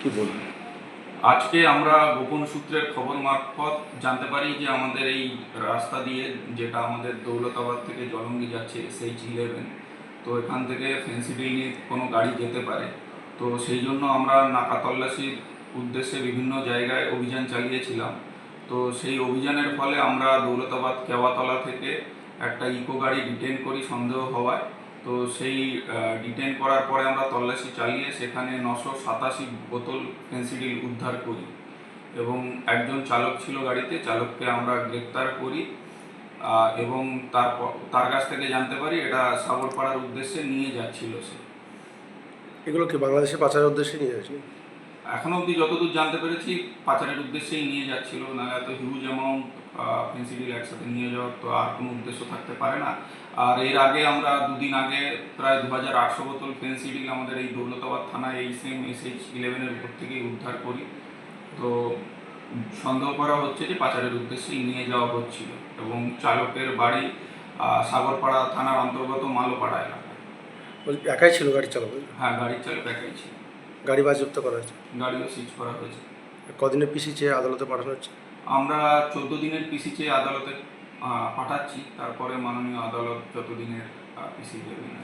কি বলবেন আজকে আমরা গোপন সূত্রের খবর মারফত জানতে পারি যে আমাদের এই রাস্তা দিয়ে যেটা আমাদের দৌলতাবাদ থেকে জলঙ্গি যাচ্ছে এসএইচ ইলেভেন তো এখান থেকে ফেন্সিডিল নিয়ে কোনো গাড়ি যেতে পারে। তো সেই জন্য আমরা নাকা তল্লাশির উদ্দেশ্যে বিভিন্ন জায়গায় অভিযান চালিয়েছিলাম। তো সেই অভিযানের ফলে আমরা দৌলতাবাদ কেওয়াতলা থেকে একটা ইকো গাড়ি ডিটেন করি সন্দেহ হওয়ায়। তো সেই ডিটেন করার পরে আমরা তল্লাশি চালিয়ে সেখানে নশো সাতাশি বোতল ফেন্সিডিল উদ্ধার করি। এবং একজন চালক ছিল গাড়িতে, চালককে আমরা গ্রেপ্তার করি এবং তার তার কাছ থেকে জানতে পারি এটা সাগরপাড়ার উদ্দেশ্যে নিয়ে যাচ্ছিল সে। এগুলো কি বাংলাদেশে পাচারের উদ্দেশ্যে নিয়ে যাচ্ছে এখনও অবধি যতদূর জানতে পেরেছি পাচারের উদ্দেশ্যেই নিয়ে যাচ্ছিল না এত হিউজ অ্যামাউন্ট ফেন্সিডিল একসাথে নিয়ে যাওয়ার তো আর কোনো উদ্দেশ্য থাকতে পারে না। আর এর আগে আমরা দুদিন আগে প্রায় দু হাজার আটশো বোতল ফেন্সিডিল আমাদের এই দৌলতাবাদ থানায় এই সেম এস এইচ ইলেভেনের উপর থেকেই উদ্ধার করি। তো সন্দেহ করা হচ্ছে যে পাচারের উদ্দেশ্যেই নিয়ে যাওয়া হচ্ছিল এবং চালকের বাড়ি সাগরপাড়া থানার অন্তর্গত মালোপাড়া এলাকায় একাই ছিল গাড়ি চালক? হ্যাঁ গাড়ির চালক একাই ছিল। গাড়ি বাজেয়াপ্ত করা হয়েছে? গাড়িও সিজ করা হয়েছে। কদিনের পিসি চেয়ে আদালতে পাঠানো হচ্ছে? আমরা চোদ্দ দিনের পিসি চেয়ে আদালতে পাঠাচ্ছি। তারপরে মাননীয় আদালত যত দিনের পিসি দেবেন.